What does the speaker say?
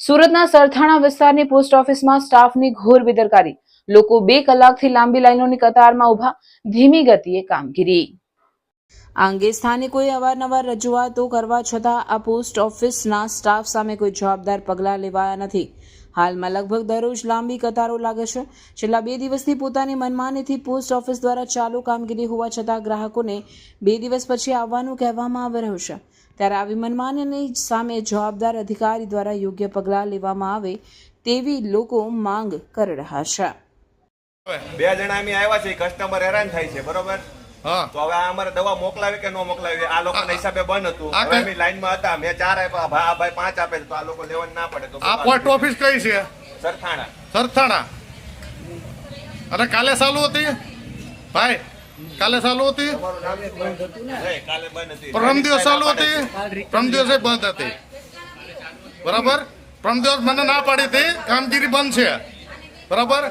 સુરતના સરથાણા વિસ્તારની પોસ્ટ ઓફિસમાં સ્ટાફની ઘોર બેદરકારી. લોકો બે કલાકથી લાંબી લાઈનોની કતારમાં ઊભા ધીમી ગતિએ કામગીરી. આ અંગે સ્થાનિકોએ અવારનવાર રજૂઆતો કરવા છતાં આ પોસ્ટ ઓફિસના સ્ટાફ સામે કોઈ જવાબદાર પગલાં લેવાયા નથી. હાલમાં લગભગ દરરોજ લાંબી કતારો લાગે છે. છેલ્લા બે દિવસથી પોતાની મનમાનીથી પોસ્ટ ઓફિસ દ્વારા ચાલુ કામગીરી હોવા છતાં ગ્રાહકોને બે દિવસ પછી આવવાનું કહેવામાં આવી રહ્યું છે. ત્યારે આવી મનમાનીની સામે જવાબદાર અધિકારી દ્વારા યોગ્ય પગલાં લેવામાં આવે તેવી લોકો માંગ કરી રહ્યા છે. બે જણા આવ્યા છે કસ્ટમર હેરાન થાય છે, બરોબર? તો હવે આ અમારે દવા મોકલાવી કે ન મોકલાવી? આ લોકોના હિસાબે બંધ હતું. હવે અમે લાઈન લાઈનમાં હતા. મેં ચાર આપ્યા. આ ભાઈ પાંચ આપે તો આ લોકો લેવા ના પડે. તો આ પોસ્ટ ઓફિસ કઈ છે? સરથાણા. સરથાણા. અને કાલે ચાલુ હતી? ભાઈ કાલે ચાલુ હતી? પરમ દિવસ ચાલુ હતી? પરમ દિવસે બંધ હતી. બરાબર? પરમ દિવસ મને ના પાડી હતી. કામગીરી બંધ છે. બરાબર?